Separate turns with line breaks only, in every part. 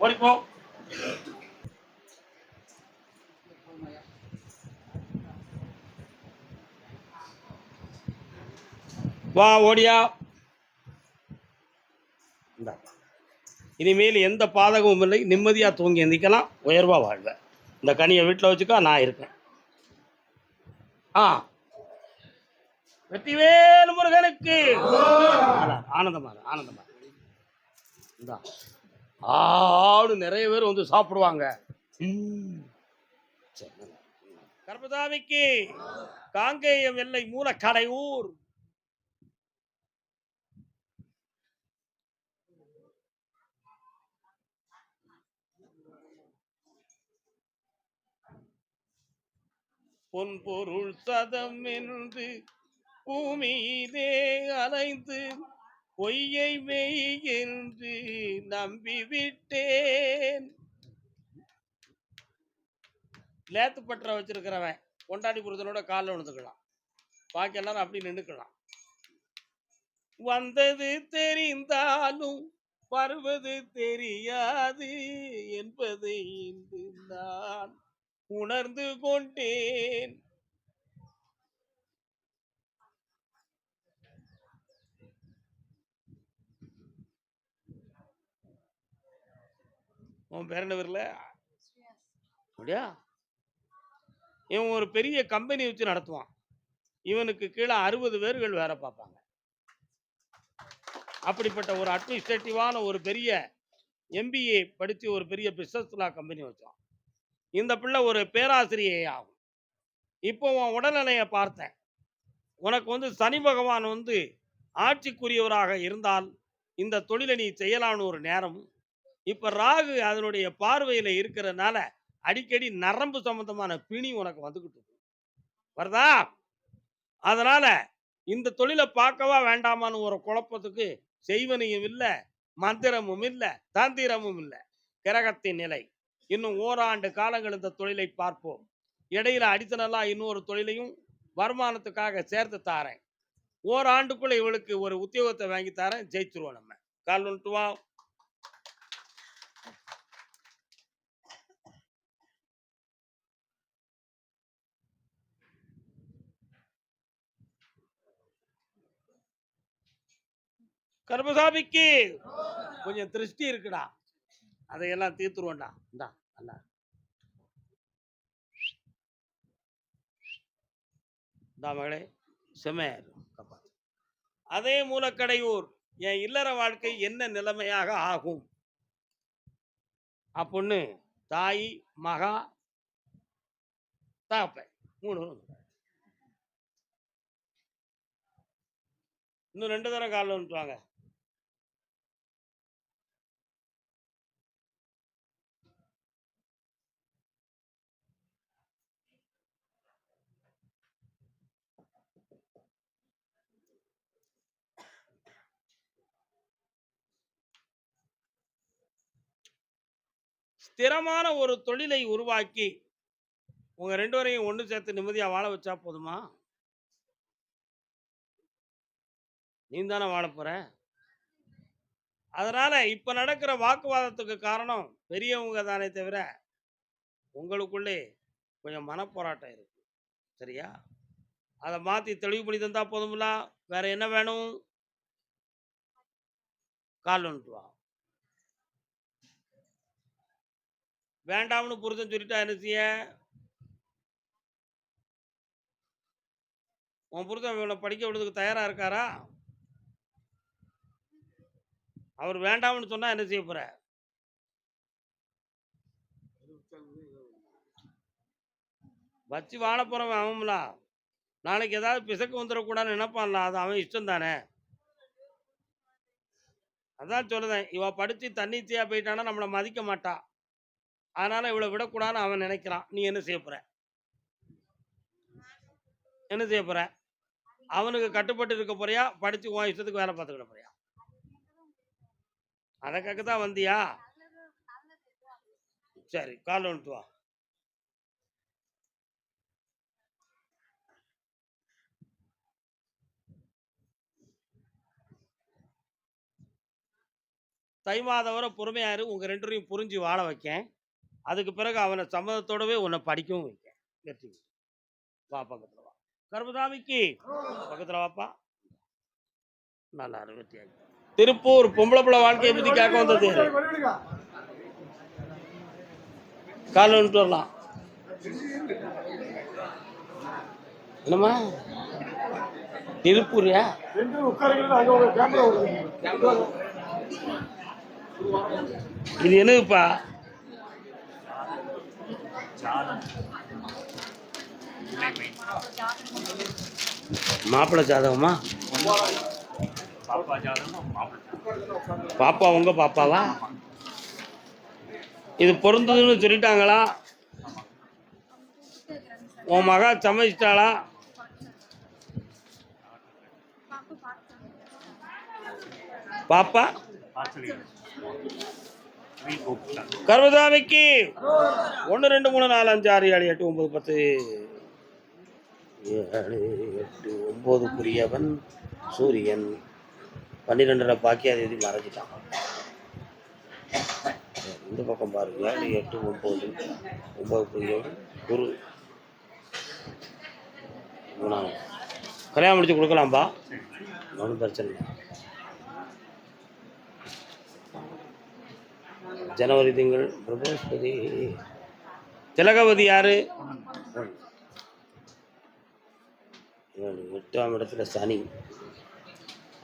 ஓடிப்போ. வா ஓடியா. இனிமேல் எந்த பாதகமும் இல்லை. நிம்மதியாக தூங்கி எந்திக்கலாம். உயர்வா வாழ்வேன் இந்த கனியை வீட்டில் வச்சுக்கா நான் இருக்கேன் ஆ. வெற்றிவேல் முருகனுக்கு. ஆனந்தமா ஆனந்தமா இரு. இந்தா. ஆடு நிறைய பேர் வந்து சாப்பிடுவாங்க. கர்பதாமிக்கு காங்கேயம் எல்லை மூலக்கடை ஊர் பொன் பொருள் சதம் என்று பூமியிலே அலைந்து பொய்யை மெய் என்று நம்பிவிட்டேன். லேத்து பற்ற வச்சிருக்கிறவன் கொண்டாடி புருஷனோட காலில் விழுந்துக்கலாம். பாக்கி எல்லாரும் அப்படி நின்றுக்கலாம் வந்தது தெரிந்தாலும் வருவது தெரியாது என்பதை இன்று நான் உணர்ந்து கொண்டேன். உன் பேர் என்ன வரல? அப்படியா? இவன் ஒரு பெரிய கம்பெனி வச்சு நடத்துவான். இவனுக்கு கீழே அறுபது பேர்கள் வேலை பார்ப்பாங்க. அப்படிப்பட்ட ஒரு அட்மினிஸ்ட்ரேட்டிவான ஒரு பெரிய எம்பிஏ படித்து ஒரு பெரிய பிஸ்னஸ் லா கம்பெனி வச்சான். இந்த பிள்ளை ஒரு பேராசிரியை ஆகும். இப்போ உன் உடல்நிலையை பார்த்தேன். உனக்கு வந்து சனி பகவான் வந்து ஆட்சிக்குரியவராக இருந்தால் இந்த தொழிலை நீ செய்யலாம்னு ஒரு நேரம் இப்போ ராகு அதனுடைய பார்வையில் இருக்கிறதுனால அடிக்கடி நரம்பு சம்பந்தமான பிணி உனக்கு வந்துக்கிட்டு வருதா? அதனால இந்த தொழிலை பார்க்கவா வேண்டாமான்னு ஒரு குழப்பத்துக்கு செய்வனையும் இல்லை மந்திரமும் இல்லை தந்திரமும் இல்லை. கிரகத்தின் நிலை. இன்னும் ஓராண்டு காலங்கள் இந்த தொழிலை பார்ப்போம். இடையில அடித்தனலா இன்னொரு தொழிலையும் வருமானத்துக்காக சேர்த்து தாரேன். ஓராண்டுக்குள்ள இவளுக்கு ஒரு உத்தியோகத்தை வாங்கி தரேன் ஜெயிச்சிருவோம் நம்ம. கால் வந்துட்டு வா கர்மசாமிக்கு. கொஞ்சம் திருஷ்டி இருக்குடா. அதையெல்லாம் தீர்த்துருவோண்டா இந்தா அல்ல இந்தா மகளே செம்மையாரு காப்பாத்து. அதே மூலக்கடையூர் என் இல்லற வாழ்க்கை என்ன நிலைமையாக ஆகும்? அப்பொண்ணு தாய் மகா தாப்ப மூணு இன்னும் ரெண்டு தரம் காலில் வந்துட்டுவாங்க ஸ்திரமான ஒரு தொழிலை உருவாக்கி உங்கள் ரெண்டு வரையும் ஒன்று சேர்த்து நிம்மதியாக வாழ வச்சா போதுமா? நீ தானே வாழ போற? அதனால இப்போ நடக்கிற வாக்குவாதத்துக்கு காரணம் பெரியவங்க தானே தவிர உங்களுக்குள்ளே கொஞ்சம் மனப்போராட்டம் இருக்கு. சரியா? அதை மாற்றி தெளிவு பண்ணி தந்தால் போதும்ல. வேற என்ன வேணும்? கால் வந்துட்டு வா வேண்டாம்னு புருஷன் சொல்லிட்டா என்ன செய்ய? உன் புருஷன் இவனை படிக்க விடுறதுக்கு தயாரா இருக்காரா? அவர் வேண்டாம்னு சொன்னா என்ன செய்ய போற? வச்சு வாழ அவன்லா அவன்ல. நாளைக்கு ஏதாவது பிசக்கு வந்துடக்கூடாதுன்னு நினைப்பான்ல. அது அவன் இஷ்டம் தானே அதான் சொல்லுதேன் இவ படிச்சு தன்னிச்சையா போயிட்டானா நம்மளை மதிக்க மாட்டான் அதனால இவளை விடக்கூடாதுன்னு அவன் நினைக்கிறான். நீ என்ன செய்ய போற? என்ன செய்ய போற? அவனுக்கு கட்டுப்பட்டு இருக்க போறியா? படிச்சு உன் இஷ்டத்துக்கு வேலை பார்த்துக்கிட போறியா? அதற்காக தான் வந்தியா? சரி கால் வந்துட்டு வா. தை மாதம் வரை உங்க ரெண்டு புரிஞ்சு வாழ வைக்கேன். அதுக்கு பிறகு அவனை சம்மதத்தோடவே உன்னை படிக்கவும் வைக்க வெற்றி வா பக்கத்தில் வா. கர்மதாமிக்கு பக்கத்தில் வாப்பா. நல்லா இருக்கு திருப்பூர் பொம்பளை பிள்ளை வாழ்க்கையை பத்தி கேட்க வந்தது. கால் வந்துட்டு வரலாம். என்னம்மா? திருப்பூரியா? இது என்னதுப்பா? மாப்பிள்ளை ஜாதகமா?
பாப்பா ஜாதகம்
உங்க பாப்பாவா? இது பொருந்ததுன்னு சொல்லிட்டாங்களா? உன் மகா சமைச்சிட்டாளா? பாப்பா? கர்மசாமிக்கு ஒன்று ரெண்டு மூணு நாலு அஞ்சு ஆறு ஏழு எட்டு ஒன்பது பத்து. ஏழு எட்டு ஒம்போதுக்குரியவன் சூரியன். பன்னிரெண்டரை பாக்கியாதேதி மறைஞ்சிட்டான். இந்த பக்கம் பாருங்க ஏழு எட்டு ஒம்பது ஒம்பதுக்குரியவன் குரு. மூணாவது. கல்யாணம் முடிச்சு கொடுக்கலாம்பா? ஒன்றும் பிரச்சனை இல்லை. ஜனவரி திங்கள் பிரபஸ்பதி திலகவதி யாரு? எட்டாம் இடத்துல சனி.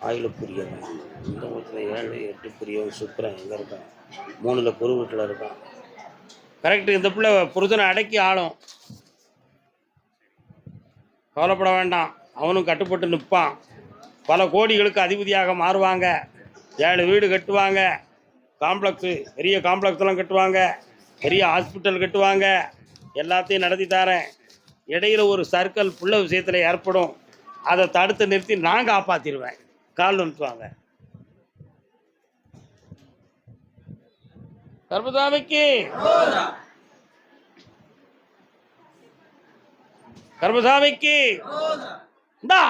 ஆயுளுக்குரியவன். இந்த இடத்துல ஏழு எட்டுக்குரியவன் சுக்கிரன் எங்கே இருக்கான்? மூணில் குரு வீட்டில் இருக்கான். கரெக்டு இந்த பிள்ளை புருதனை அடக்கி ஆளும். கவலைப்பட வேண்டாம். அவனும் கட்டுப்பட்டு நிற்பான் பல கோடிகளுக்கு அதிபதியாக மாறுவாங்க. ஏழு வீடு கட்டுவாங்க. காம்ப்ளெக்ஸு பெரிய காம்ப்ளெக்ஸ்லாம் கட்டுவாங்க. பெரிய ஹாஸ்பிட்டல் கட்டுவாங்க. எல்லாத்தையும் நடத்தி தரேன். இடையில ஒரு சர்க்கிள் புள்ள விஷயத்தில் ஏற்படும். அதை தடுத்து நிறுத்தி நான் காப்பாற்றிடுவேன் கால் நிறுத்துவாங்க கர்பசாமிக்கு கர்பசாமிக்கு இந்தா!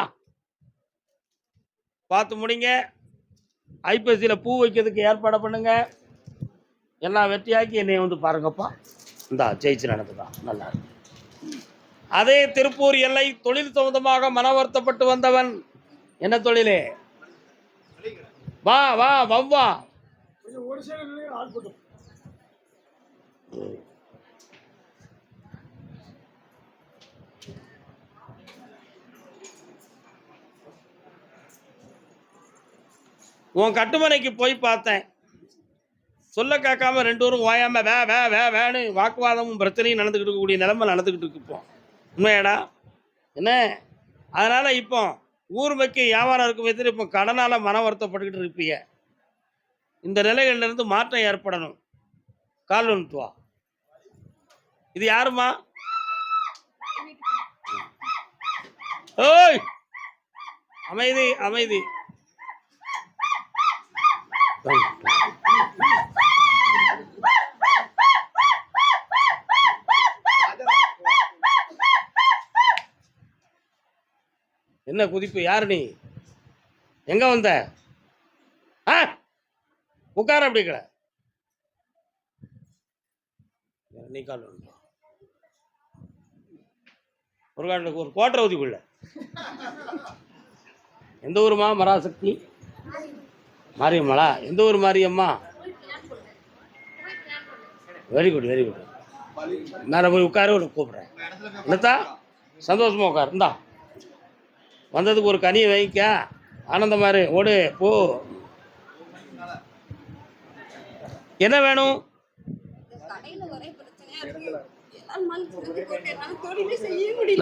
பார்த்து முடிங்க. ஐப்பசியில் பூ வைக்கிறதுக்கு ஏற்பாடு பண்ணுங்க. எல்லாம் வெற்றியாக்கி என்னை வந்து பாருங்கப்பா. இந்தா ஜெயிச்சு நடந்துதான் நல்லா இருக்கு. அதே திருப்பூர் எல்லை தொழில் சம்பந்தமாக மன வருத்தப்பட்டு வந்தவன் என்ன தொழிலே? வா வா வவ்வா. உன் கட்டுமனைக்கு போய் பார்த்தேன். சொல்ல கேட்காம ரெண்டு பேரும் ஓயாம வே வே வே வேன்னு வாக்குவாதமும் பிரச்சனையும் நடந்துக்கிட்டு இருக்கக்கூடிய நிலைமை நடந்துக்கிட்டு இருக்கோம் உண்மையாடா? என்ன? அதனால் இப்போ ஊர் வைக்க வியாபாரம் இருக்கும் விதத்தில் இப்போ கடனால் மன வருத்தப்பட்டுக்கிட்டு இருப்பீங்க. இந்த நிலைகளிலிருந்து மாற்றம் ஏற்படணும். கால் வா. இது யாருமா ஓய்! அமைதி அமைதி. என்ன குதிப்பு? யாரு நீ? எங்க வந்த? ஆ? உட்கார அப்படி கிட நீ கால் ஒரு காட்டில் ஒரு கோட்டை ஊதிக்குள்ள எந்த ஊருமா? மராசக்தி மாரியம்மாளா? எந்த ஊர் Mariamma? Very good very good நான் போய் உட்கார உனக்கு கூப்பிட்றேன். என்னத்தா? சந்தோஷமாக உட்கார். இந்தா. வந்ததுக்கு ஒரு கனியை வைக்க ஆனந்தமா ஓடு போ. என்ன வேணும்?
கடையில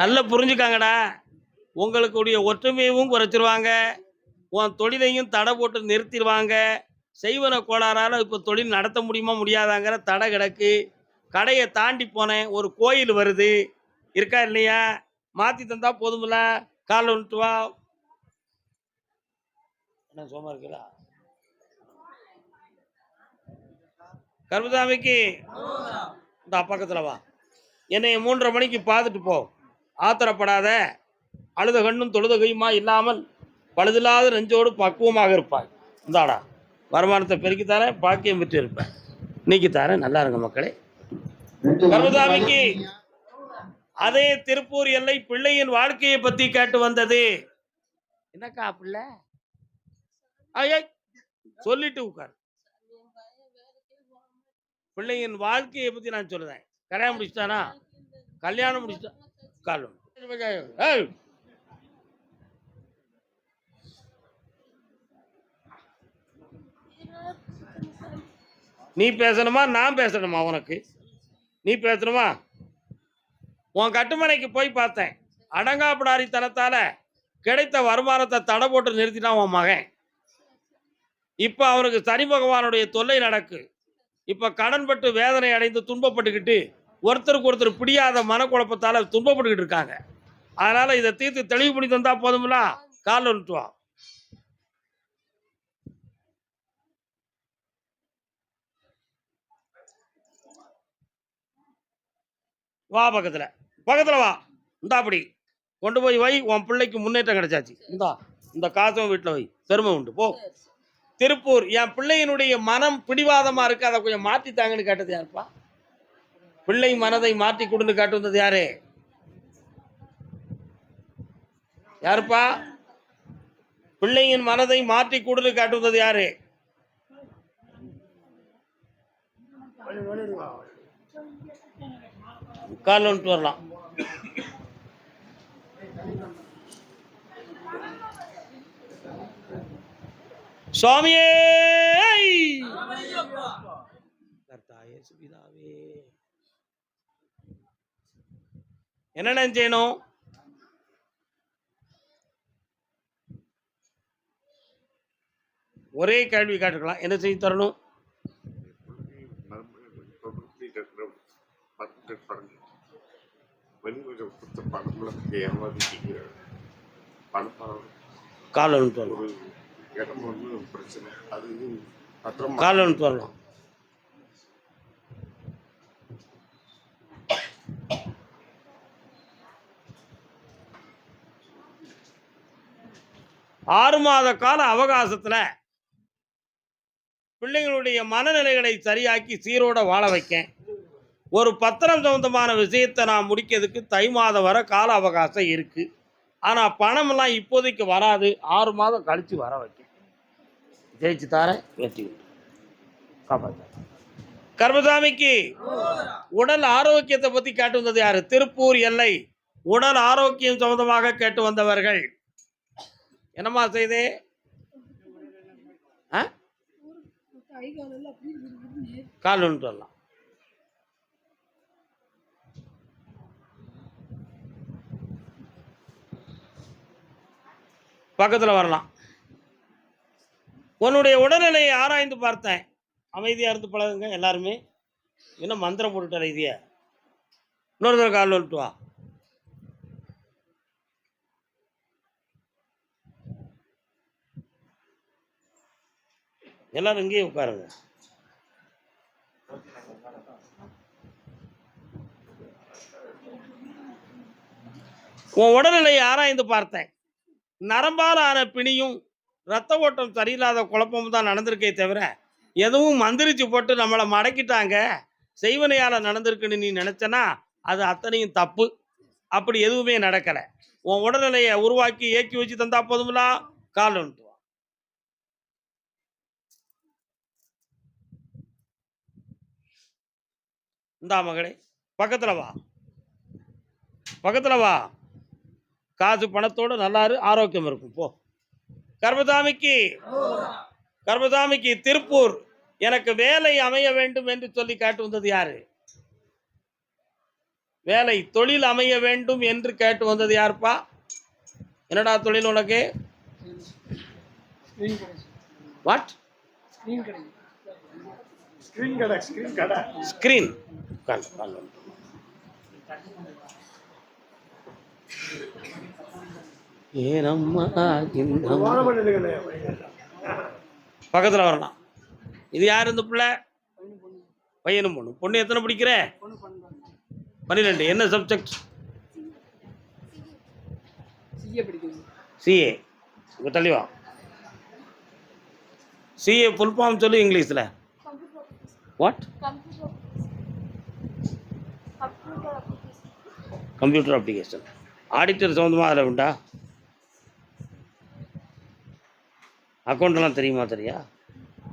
நல்லா புரிஞ்சுக்காங்கடா. உங்களுக்குடைய ஒற்றுமையவும் குறைச்சிருவாங்க. உன் தொழிலையும் தடை போட்டு நிறுத்திடுவாங்க. செய்வன கோளாறால் இப்போ தொழில் நடத்த முடியுமா முடியாதாங்கிற தடை கிடக்கு. கடையை தாண்டி போனேன் ஒரு கோயில் வருது. இருக்கா இல்லையா? மாற்றி தந்தா போதுமில்ல காலைல வந்துட்டு வா. என்ன சோமா இருக்கீங்களா? கருமசாமிக்கு இந்த பக்கத்தில் வா. என்னை மூன்றரை மணிக்கு பார்த்துட்டு போ. ஆத்திரப்படாத. அழுத கண்ணும் தொழுத கையுமா இல்லாமல் பழுதில்லாத நெஞ்சோடு பக்குவமாக இருப்பாய். இந்தாடா வருமானத்தை பெருக்கி பாக்கியம் பெற்று இருப்பேன் இன்னைக்கு தரேன் நல்லா இருங்க மக்களே. கர்மசாமிக்கு அதே திருப்பூர் எல்லை பிள்ளையின் வாழ்க்கையை பத்தி கேட்டு வந்தது. என்னக்கா பிள்ளை? ஐயா சொல்லிட்டு உட்கார். பிள்ளையின் வாழ்க்கையை பத்தி நான் சொல்லுறேன் கல்யாணம் முடிச்சிட்டானா? கல்யாணம் முடிச்சிட்டா? காலம் நீ பேசணுமா? நான் பேசணுமா உனக்கு? நீ பேசணுமா? உன் கட்டுமனைக்கு போய் பார்த்தேன். அடங்காப்படாரித்தனத்தால கிடைத்த வருமானத்தை தடை போட்டு நிறுத்தினான் உன் மகன். இப்போ அவனுக்கு சனி பகவானுடைய தொல்லை நடக்கு. இப்போ கடன்பட்டு வேதனை அடைந்து துன்பப்பட்டுக்கிட்டு ஒருத்தருக்கு ஒருத்தர் பிடியாத மனக்குழப்பத்தால் துன்பப்பட்டுக்கிட்டு இருக்காங்க. அதனால் இதை தீர்த்து தெளிவு பண்ணி தந்தால் போதுமில்ல கால் விட்டுவான் வா பக்கத்தில். பக்கத்துல பக்கத்துல வா. இந்தா அப்படி. கொண்டு போய் வை. உன் பிள்ளைக்கு முன்னேற்றம் கிடைச்சாச்சு. இந்தா. இந்த காசும் வீட்டில் வை. பெருமை உண்டு. போ. திருப்பூர். என் பிள்ளையினுடைய மனம் பிடிவாதமா இருக்கு. அதை கொஞ்சம் தாங்கன்னு கேட்டது யாருப்பா? பிள்ளை மனதை மாற்றி கொடுன்னு காட்டுவது யாரு? யாருப்பா? பிள்ளையின் மனதை மாற்றி கொடுன்னு காட்டுவது யாரு? காரில் வந்துட்டு வரலாம். சுவாமியே! கர்த்தாயே சுபிதாவே. என்னென்ன செய்யணும்? ஒரே கேள்வி கேட்டுக்கலாம் என்ன செய்து தரணும்?
பணம்
கால் வந்துட்டு வரலாம்
ஒரு இடம் வந்து பிரச்சனை. அது பத்திரம்
கால் வரலாம் ஆறு மாத கால அவகாசத்துல பிள்ளைங்களுடைய மனநிலைகளை சரியாக்கி சீரோட வாழ வைக்கேன். ஒரு பத்திரம் சம்பந்தமான விஷயத்தை நான் முடிக்கிறதுக்கு தை மாதம் வர கால அவகாசம் இருக்கு. ஆனா பணமெல்லாம் இப்போதைக்கு வராது. ஆறு மாதம் கழிச்சு வர வைக்கேன் ஜெயிச்சு தாரேன் வெற்றி கர்மசாமிக்கு உடல் ஆரோக்கியத்தை பத்தி கேட்டு வந்தது யாரு? திருப்பூர் எல்லை உடல் ஆரோக்கியம் சம்பந்தமாக கேட்டு வந்தவர்கள். என்னம்மா செய்தே? கால் ஒன்று வரலாம் பக்கத்தில் வரலாம். உன்னுடைய உடல்நிலையை ஆராய்ந்து பார்த்தேன். அமைதியாக இருந்து பழகுங்க எல்லாருமே. என்ன மந்திரம் போட்டுட்டார இதைய இன்னொரு தடவை கால் வந்துட்டு வா. எல்லாரும் இங்கேயே உட்காருங்க. உன் உடல்நிலையை ஆராய்ந்து பார்த்தேன். நரம்பால் ஆன பிணியும் ரத்த ஓட்டம் சரியில்லாத குழப்பமும் தான் நடந்திருக்கே தவிர எதுவும் மந்திரிச்சு போட்டு நம்மளை மடக்கிட்டாங்க. செய்வனையால் நடந்திருக்குன்னு நீ நினச்சனா அது அத்தனையும் தப்பு. அப்படி எதுவுமே நடக்கலை. உன் உடல்நிலையை உருவாக்கி ஏக்கி வச்சு தந்தா போதும்லா? கால் வந்துட்டு இந்தா மகளே பக்கத்தில் வா. பக்கத்தில் வா. காசு பணத்தோட நல்லா இரு, ஆரோக்கியம் இருக்கும். போ. கர்மசாமிக்கு கர்மசாமிக்கு திருப்பூர் எனக்கு வேலை அமைய வேண்டும் என்று சொல்லி காட்டு வந்தது யாரு? வேலை தொழில் அமைய வேண்டும் என்று கேட்டு வந்தது யாருப்பா? என்னடா தொழில் உனக்கு? வாட்
ஸ்கிரீன் கடை ஸ்கிரீன் கடை
ஸ்கிரீன் கால் கால் வந்து. ஏனம்மா இந்த பக்கத்தில் வரலாம் இது யார் இந்த பிள்ளை? பையனும் பொண்ணு பொண்ணு எத்தனை படிக்கிற? பன்னிரெண்டு. என்ன சப்ஜெக்ட் சிஏ இங்கே தள்ளி சிஏ ஃபுல் ஃபார்ம் சொல்லு இங்கிலீஷில். வாட்
கம்ப்யூட்டர் அப்ளிகேஷன்
ஆடிட்டர் சம்மந்தமாக அதில் உண்டா? அக்கௌண்ட்டெல்லாம் தெரியுமா தெரியா?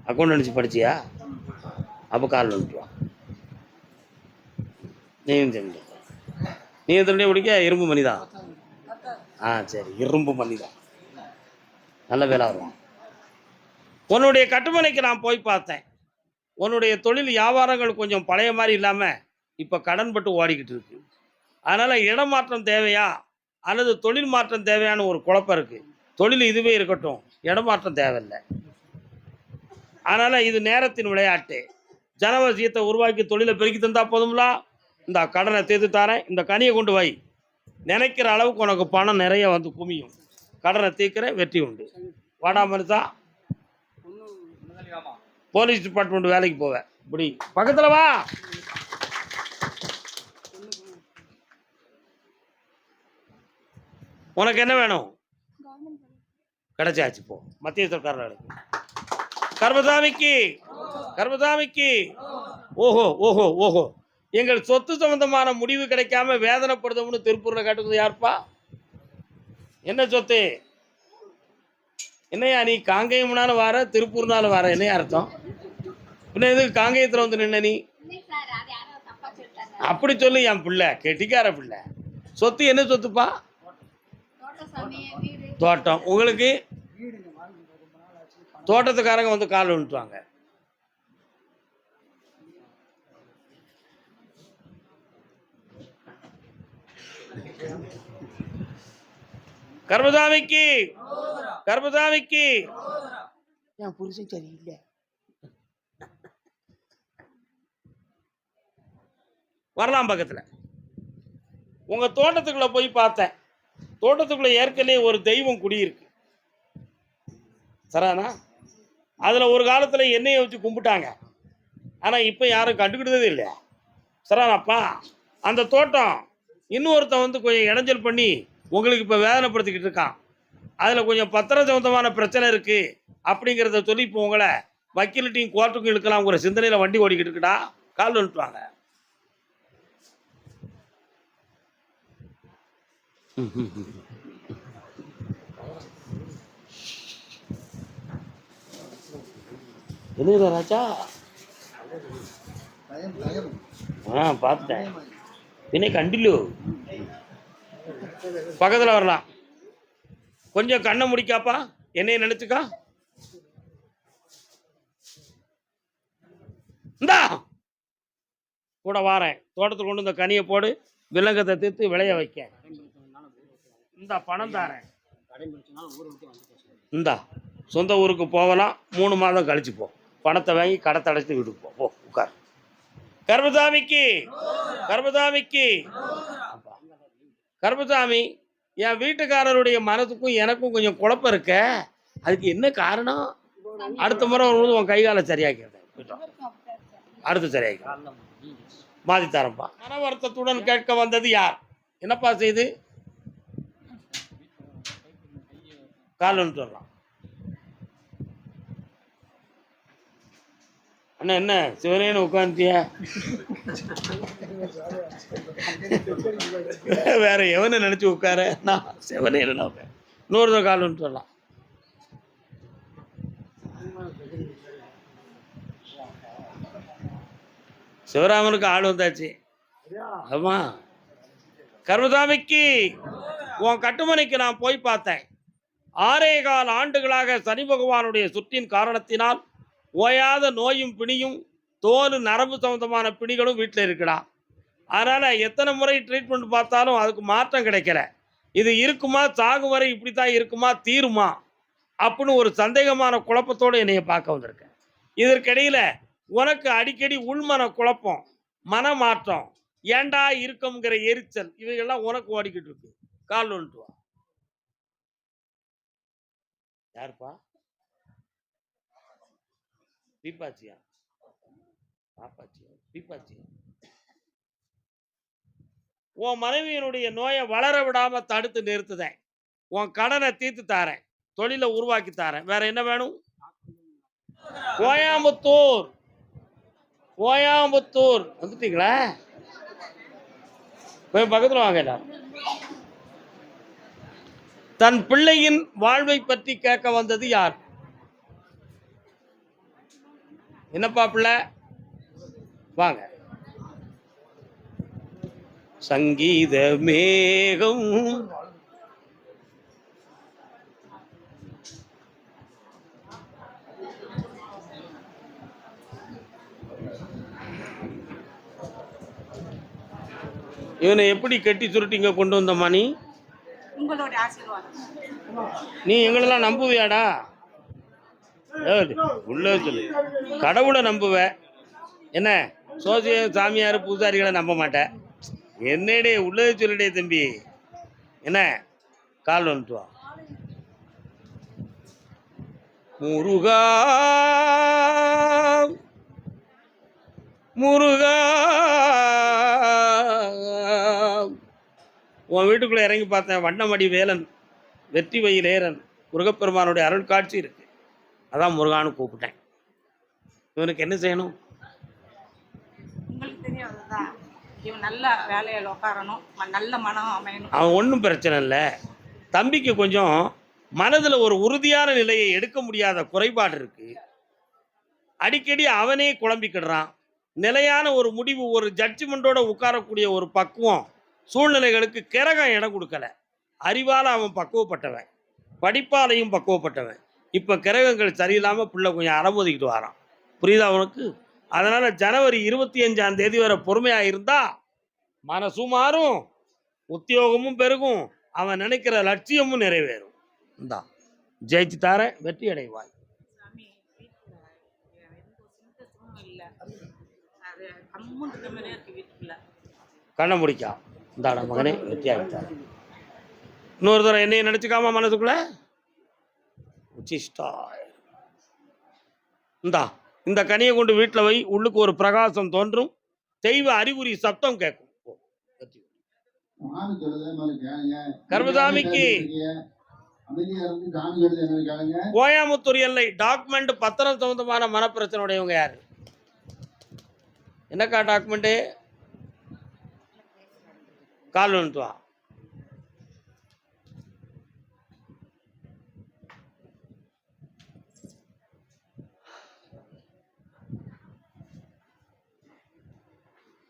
அக்கௌண்ட் நினச்சி படிச்சியா? அப்போ காலில் வந்துட்டுவா நீயும் தெரிஞ்சு நீயும் எத்தனை பிடிக்க இரும்பு மணி தான். ஆ சரி இரும்பு மணி தான். நல்ல வேலை வருவான் உன்னுடைய கட்டுமனைக்கு நான் போய் பார்த்தேன். உன்னுடைய தொழில் வியாபாரங்கள் கொஞ்சம் பழைய மாதிரி இல்லாமல் இப்போ கடன் பட்டு ஓடிக்கிட்டு இருக்கு. அதனால் இடமாற்றம் தேவையா? அல்லது தொழில் மாற்றம் தேவையான ஒரு குழப்பம் இருக்குது தொழில் இதுவே இருக்கட்டும். இடமாற்றம் தேவையில்லை. அதனால் இது நேரத்தின் விளையாட்டு. ஜனவசியத்தை உருவாக்கி தொழிலை பெருக்கி தந்தா போதும்லா? இந்த கடனை தீர்த்து தரேன். இந்த கனியை கொண்டு வை. நினைக்கிற அளவுக்கு உனக்கு பணம் நிறைய வந்து குமியும் கடனை தீர்க்கிறேன் வெற்றி உண்டு. வாடா மனுஷா. போலீஸ் டிபார்ட்மெண்ட் வேலைக்கு போவேன். இப்படி. பக்கத்தில் வா. உனக்கு என்ன வேணும்? கிடைச்சாச்சு போ. மத்திய சர்க்கார் கர்மசாமிக்கு. கர்மசாமிக்கு. ஓஹோ ஓஹோ ஓஹோ. எங்கள் சொத்து சம்பந்தமான முடிவு கிடைக்காம வேதனைப்படுதோம்னு திருப்பூரில் கேட்டது யாருப்பா? என்ன சொத்து? என்னையா நீ காங்கேயம்னாலும் வர திருப்பூர்னாலும் வர என்னையா அர்த்தம்? பின்ன எதுக்கு காங்கேயத்தில் வந்து நின்ன நீ? அப்படி சொல்லு என் பிள்ளை கெட்டிக்கார பிள்ளை. சொத்து என்ன சொத்துப்பா? தோட்டம். உங்களுக்கு தோட்டத்துக்காரங்க வந்து கால் விட்டுவாங்க கர்மசாமிக்கு கர்மசாமிக்கு. என் புருஷன் சரியில்லை. வரலாம் பக்கத்துல. உங்க தோட்டத்துக்குள்ள போய் பார்த்தேன். தோட்டத்துக்குள்ள ஏற்கனவே ஒரு தெய்வம் குடியிருக்கு. சரானா? அதில் ஒரு காலத்தில் எண்ணெயை வச்சு கும்பிட்டாங்க. ஆனால் இப்போ யாரும் கண்டுக்கிட்டதே இல்லை சரானாப்பா அந்த தோட்டம் இன்னொருத்தன் வந்து கொஞ்சம் இடைஞ்சல் பண்ணி உங்களுக்கு இப்போ வேதனைப்படுத்திக்கிட்டு இருக்கான். அதில் கொஞ்சம் பத்திர சம்பந்தமான பிரச்சனை இருக்குது அப்படிங்கிறத சொல்லி இப்போ உங்களை வக்கீல்ட்டையும் கோர்ட்டுக்கும் இழுக்கலாம்ங்கிற சிந்தனையில் வண்டி ஓடிக்கிட்டு இருக்குடா. கால் வந்துட்டுவாங்க என்ன ராஜா? ஆ பார்த்தேன். வினை கண்டிலு? பக்கத்தில் வரலாம். கொஞ்சம் கண்ணை முடிக்காப்பா? என்னைய நினைச்சுக்கா? இந்தா! கூட வாரேன். தோட்டத்தில் கொண்டு இந்த கனியை போடு. விலங்கத்தை தீர்த்து விளைய வைக்க. இந்த பணம் தாரேன் இந்தா சொந்த ஊருக்கு போகலாம் மூணு மாதம் கழிச்சு போ. பணத்தை வாங்கி கடத்தை அடைச்சி வீட்டுக்கு போ. போ உட்கார். கர்மசாமிக்கு கர்மசாமிக்கு. கர்மசாமி என் வீட்டுக்காரருடைய மனதுக்கும் எனக்கும் கொஞ்சம் குழப்பம் இருக்க. அதுக்கு என்ன காரணம்? அடுத்த முறை வரும்போது உன் கை காலை சரியாக்கிறேன் அடுத்து சரியாக்கிறேன். மாதி தரம்பா மன வருத்தத்துடன் கேட்க வந்தது யார்? என்னப்பா செய்து? கால் வந்துட்டு வரலாம் அண்ணா என்ன சிவனேன்னு உட்காந்துட்டிய வேற எவனை நினைச்சு உட்கார? நான் சிவனேன்னு உட்கார இன்னொரு கால் வந்துட்டு வரலாம் சிவராமனுக்கு ஆள் வந்தாச்சு. ஆமா. கர்மசாமிக்கு உன் கட்டுமனைக்கு நான் போய் பார்த்தேன். ஆறே கால் ஆண்டுகளாக சனி பகவானுடைய சுற்றின் காரணத்தினால் ஓயாத நோயும் பிணியும் தோல் நரம்பு சம்பந்தமான பிணிகளும் வீட்டில் இருக்குடா. அதனால் எத்தனை முறை ட்ரீட்மெண்ட் பார்த்தாலும் அதுக்கு மாற்றம் கிடைக்கல. இது இருக்குமா சாகும் வரை இப்படி தான் இருக்குமா தீருமா? அப்படின்னு ஒரு சந்தேகமான குழப்பத்தோடு என்னைய பார்க்க வந்திருக்கேன். இதற்கிடையில் உனக்கு அடிக்கடி உள்மன குழப்பம் மனமாற்றம் ஏண்டா இருக்கம்ங்கிற எரிச்சல் இவைகள்லாம் உனக்கு ஓடிக்கிட்டு இருக்கு. கால் வந்துட்டு வா. யாருப்பா? பீப்பாச்சியா? பாப்பாச்சியா? பீப்பாச்சியா? உன் மனைவியினுடைய நோயை வளர விடாம தடுத்து நிறுத்துதேன். உன் கடனை தீர்த்து தாரேன். தொழிலை உருவாக்கி தாரேன். வேற என்ன வேணும்? கோயாம்புத்தூர். கோயம்புத்தூர். வந்துட்டீங்களா? போய் பக்கத்தில் வாங்க எல்லாரும். தன் பிள்ளையின் வாழ்வை பற்றி கேட்க வந்தது யார்? என்னப்பா பிள்ளை? வாங்க. சங்கீத மேகம். இவனை எப்படி கட்டி சுருட்டிங்க கொண்டு வந்த மணி?
உங்களோட ஆசீர்வாதம்.
நீ எங்களெல்லாம் நம்புவியாடா? ஏய், உள்ளே சொல்லு. கடவுளை நம்புவ. என்ன? சோசிய சாமியார் பூசாரிகளை நம்ப மாட்டேன் என்னடே உள்ளே சொல்லுடே தம்பி. என்ன? கால் வந்துட்டு வா. முருகா முருகா. உன் வீட்டுக்குள்ளே இறங்கி பார்த்தேன். வண்ணமடி வேலன் வெற்றி வயிலேரன் முருகப்பெருமானுடைய அருள் காட்சி இருக்கு. அதான் முருகான்னு கூப்பிட்டேன். இவனுக்கு என்ன செய்யணும்?
உங்களுக்கு தெரியாததா இவன் நல்ல வேலையில் உட்காரணும் நல்ல மனம் அமையணும்.
அவன் ஒன்றும் பிரச்சனை இல்லை. தம்பிக்கு கொஞ்சம் மனதில் ஒரு உறுதியான நிலையை எடுக்க முடியாத குறைபாடு இருக்கு. அடிக்கடி அவனே குழம்பிக்கிடுறான். நிலையான ஒரு முடிவு ஒரு ஜட்ஜ்மெண்ட்டோட உட்காரக்கூடிய ஒரு பக்குவம் சூழ்நிலைகளுக்கு கிரகம் இடம் கொடுக்கல. அறிவால் அவன் பக்குவப்பட்டவன். படிப்பாலையும் பக்குவப்பட்டவன். இப்போ கிரகங்கள் சரியில்லாமல் பிள்ளை கொஞ்சம் அலமோதிக்கிட்டு வரான். புரியுதா உனக்கு? அதனால் ஜனவரி இருபத்தி அஞ்சாம் தேதி வரை பொறுமையாக இருந்தா மனசும் மாறும் உத்தியோகமும் பெருகும் அவன் நினைக்கிற லட்சியமும் நிறைவேறும். இந்தா ஜெயிச்சு தாரேன் வெற்றி அடைவாய். கண்ணை முடிக்கா. இந்தாடா மகனே வெற்றி ஆகிட்டார் இன்னொரு தடவை என்னைய நினச்சிக்காம மனசுக்குள்ள? உச்சிஷ்டாய் இந்தா இந்த கனியை கொண்டு வீட்டில் வை உள்ளுக்கு ஒரு பிரகாசம் தோன்றும் தெய்வ அறிகுறி சப்தம் கேட்கும். கர்மசாமிக்கு. கோயம்புத்தூர் எல்லை டாக்குமெண்ட் பத்திரம் சம்பந்தமான மனப்பிரச்சனை உடையவங்க யாரு? என்னக்கா டாக்குமெண்ட்டு கால் வந்துட்டு வா.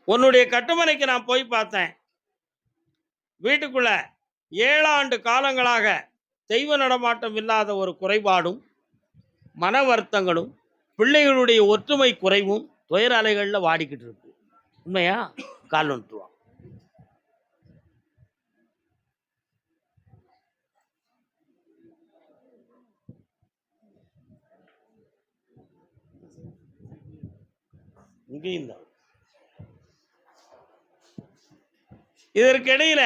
உன்னுடைய கட்டுமனைக்கு நான் போய் பார்த்தேன். வீட்டுக்குள்ள ஏழாண்டு காலங்களாக தெய்வ நடமாட்டம் இல்லாத ஒரு குறைபாடும் மன வருத்தங்களும் பிள்ளைகளுடைய ஒற்றுமை குறைவும் துயர் அலைகளில் வாடிக்கிட்டு இருக்கு. உண்மையா? கால் வந்துட்டுவான் இங்கேயும் தான் இதற்கிடையில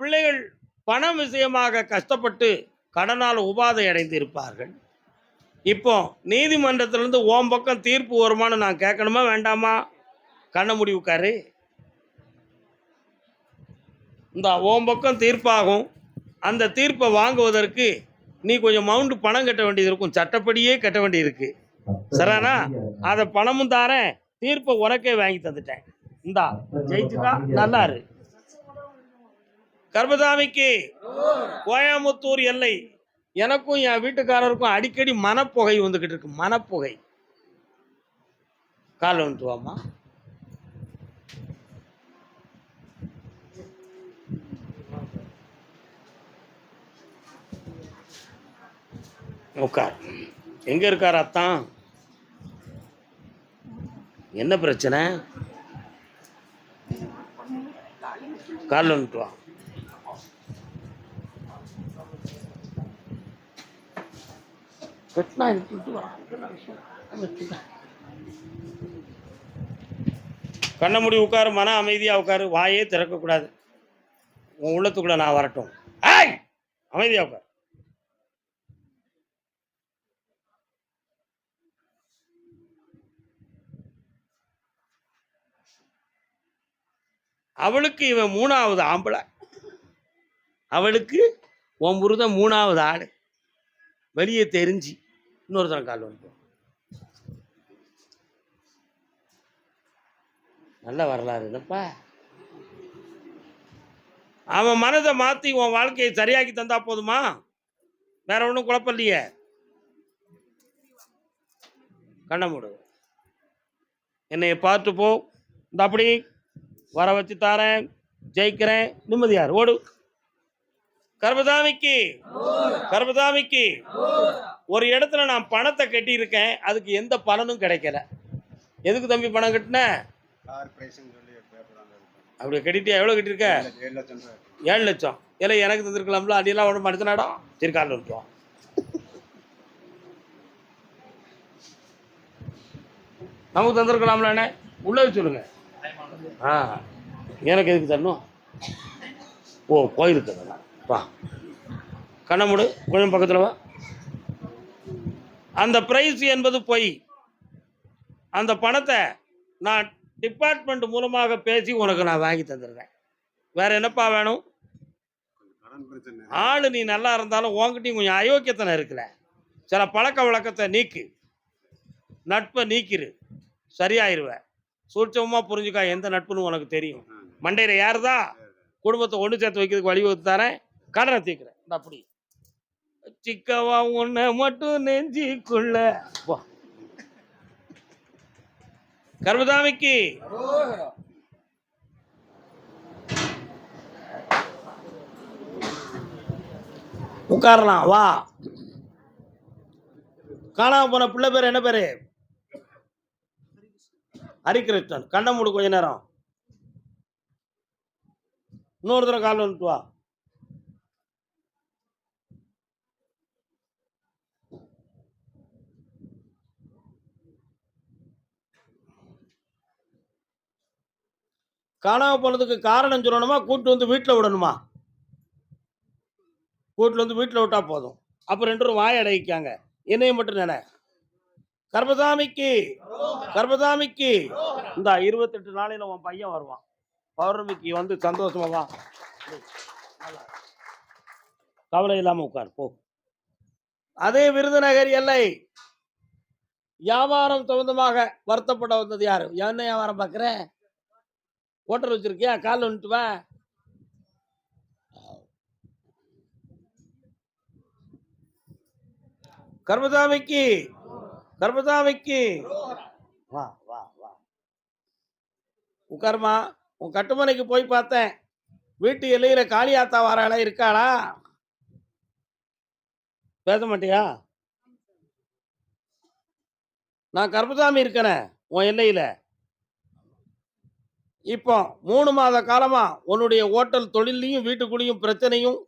பிள்ளைகள் பணம் விஷயமாக கஷ்டப்பட்டு கடனால் உபாதை அடைந்து இருப்பார்கள் இப்போ நீதிமன்றத்திலிருந்து ஓம் பக்கம் தீர்ப்பு வருமானு நான் கேட்கணுமா வேண்டாமா? கண்ண முடிவுக்காரு இந்த ஓம் பக்கம் தீர்ப்பாகும். அந்த தீர்ப்பை வாங்குவதற்கு நீ கொஞ்சம் மவுண்டு பணம் கட்ட வேண்டியது இருக்கும். சட்டப்படியே கட்ட வேண்டியிருக்கு சரியானா அதை பணமும் தாரேன். தீர்ப்பை உனக்கே வாங்கி தந்துட்டேன். இந்தா ஜெயிச்சுட்டா நல்லா இரு கர்மசாமிக்கு கோயம்புத்தூர் எல்லை. எனக்கும் என் வீட்டுக்காரருக்கும் அடிக்கடி மனப்புகை வந்துகிட்டு இருக்கு. மனப்புகை. கால் வந்துட்டு வாம்மா உட்கார். எங்க இருக்கார் அத்தான்? என்ன பிரச்சனை? கால் வந்துட்டு வா. வெட்டினா எடுத்துட்டு வா. கண்ணை மூடி உட்காரு மன அமைதியா உட்காரு. வாயே திறக்கக்கூடாது. உன் உள்ளத்துக்குள்ள நான் வரட்டும். ஏய்! அமைதியா உட்கார். அவளுக்கு இவன் மூணாவது ஆம்பளை. அவளுக்கு உன் புருதம் மூணாவது ஆடு வெளியே தெரிஞ்சு இன்னொருத்தன கால் வந்து நல்ல வரலாறு என்னப்பா? அவன் மனதை மாற்றி உன் வாழ்க்கையை சரியாக்கி தந்தா போதுமா? வேற ஒன்றும் குழப்பம் இல்லையே? கண்ண மூடு. என்னை பார்த்து போ. இந்த அப்படி. வர வச்சு தாரேன் ஜெயிக்கிறேன். நிம்மதியார். ஓடு. கர்மதாமிக்கு. கர்மதாமிக்கு. ஒரு இடத்துல நான் பணத்தை கட்டியிருக்கேன் அதுக்கு எந்த பலனும் கிடைக்கல. எதுக்கு தம்பி பணம் கட்டின? அப்படி கட்டிட்டியா? எவ்வளோ கட்டியிருக்க?
ஏழு லட்சம்.
இல்லை எனக்கு தந்திருக்கலாம்ல அடியெல்லாம் உடம்பு மனுஷனாடம் சரி காலில் இருக்கும் நமக்கு தந்திருக்கலாம்லண்ணே உள்ள வச்சு சொல்லுங்க. ஆ எனக்கு எதுக்கு தரணும்? ஓ கோயிலுக்கு தரலாம் வா. கண்ணமுடு கொஞ்சம் பக்கத்தில் வா. அந்த ப்ரைஸ் என்பது பொய். அந்த பணத்தை நான் டிபார்ட்மெண்ட் மூலமாக பேசி உனக்கு நான் வாங்கி தந்துடுறேன். வேற என்னப்பா வேணும்? ஆளு நீ நல்லா இருந்தாலும் உங்ககிட்டயும் கொஞ்சம் அயோக்கியத்தனம் இருக்குல்ல. சில பழக்க வழக்கத்தை நீக்கு. நட்பை நீக்கிரு. சரியாயிருவேன் சூட்சமாக புரிஞ்சுக்கா எந்த நட்புன்னு உனக்கு தெரியும். மண்டையில் யாருதா? குடும்பத்தை ஒன்று சேர்த்து வைக்கிறதுக்கு வழிவகுத்து தரேன் கடனை தீர்க்கிறேன் அப்படி சிக்கவா உன்னை மட்டும் நெஞ்சிக்குள்ள. கர்மதாமிக்கு. உட்காரலாம் வா. காணாம போன பிள்ளை பேர் என்ன பேரு? ஹரிகிருஷ்ணன் கண்ணை மூடு கொஞ்ச நேரம். இன்னொரு தடவை கால் வந்துட்டு வா. காணாம போனதுக்கு காரணம் சொல்லணுமா? கூட்டு வந்து வீட்டில் விடணுமா? கூட்டில் வந்து வீட்டில் விட்டா போதும். அப்போ ரெண்டு பேரும் வாய் அடைக்காங்க என்னையும் மட்டும் நினை. கர்மசாமிக்கு கர்மசாமிக்கு. இந்த இருபத்தெட்டு நாளையில உன் பையன் வருவான். பௌர்ணமிக்கு வந்து சந்தோஷமா வா. கவலை இல்லாம உட்கார் போ. அதே விருதுநகர் எல்லை. வியாபாரம் சம்பந்தமாக வருத்தப்பட வந்தது யாரு? என்ன வியாபாரம் பார்க்குற ஹோட்டல் வச்சிருக்கியா? காலில் வந்துட்டு வா. கர்மசாமிக்கு கர்மசாமிக்கு வா வா வா. உட்காருமா உன் கட்டுமனைக்கு போய் பார்த்தேன். வீட்டு எல்லையில காளியாத்தா வாராளா இருக்காளா? பேச மாட்டியா? நான் கர்மசாமி இருக்கனே உன் எல்லையில. இப்போ மூணு மாத காலமா உன்னுடைய ஓட்டல் தொழிலையும் வீட்டுக்குள்ளேயும் பிரச்சனையும்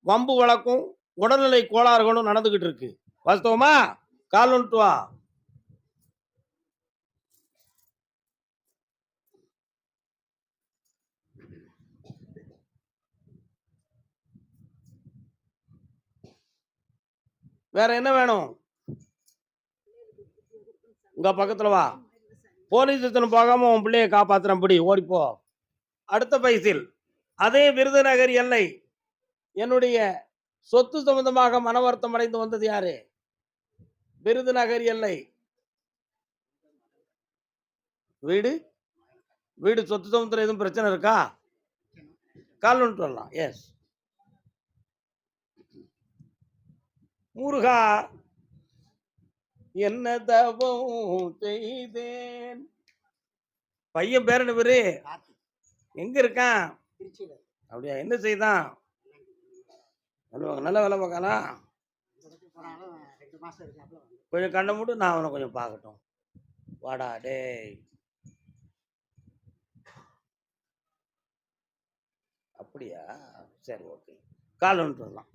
வம்பு வழக்கும் உடல்நிலை கோளாறுகளும் நடந்துகிட்டு இருக்கு. வாஸ்தவமா? கால் வந்துட்டு வா. வேற என்ன வேணும்? உங்க பக்கத்துல வா. போலீஸ் ஸ்டேஷன் போகாம உன் பிள்ளைய காப்பாத்துறேன் பிடி. ஓடிப்போ அடுத்த பைசில். அதே விருதுநகர் எல்லை. என்னுடைய சொத்து சம்பந்தமாக மன வருத்தம் அடைந்து வந்தது யாரு? விருதுநகர் எல்லை. வீடு? வீடு சொத்து சமுத்திரம் எதுவும் பிரச்சனை இருக்கா? கால் வந்துட்டு வரலாம். எஸ் முருகா என்ன தவம் செய்தேன். பையன் பேர் என்ன பேரு எங்க இருக்கான்? அப்படியா என்ன செய்தான்? நல்ல நல்ல வேலை பார்க்கானா கொஞ்சம் கண்ணை மூட்டு நான் அவனை கொஞ்சம் பார்க்கட்டும். வாடா டேய். அப்படியா? சரி ஓகே. கால் வந்துட்டு வரலாம்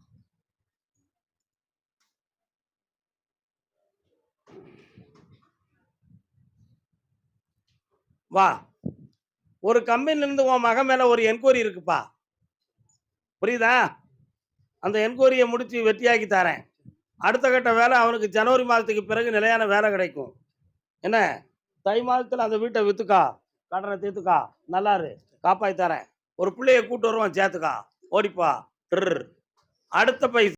வா. ஒரு கம்பெனிலேருந்து உன் மகன் மேலே ஒரு என்கொயரி இருக்குப்பா. புரியுதா? அந்த என்கொயரியை முடித்து வெற்றியாக்கி தரேன். அடுத்த கட்ட வேலை அவனுக்கு ஜனவரி மாதத்துக்கு பிறகு நிலையான வேலை கிடைக்கும். என்ன? தை மாதத்தில் அந்த வீட்டை விற்றுக்கா கடனை தீர்த்துக்கா? நல்லாரு. காப்பாற்றி தரேன். ஒரு பிள்ளைய கூட்டு வருவான் சேர்த்துக்கா. ஓடிப்பா. ட்ரு அடுத்த பைசா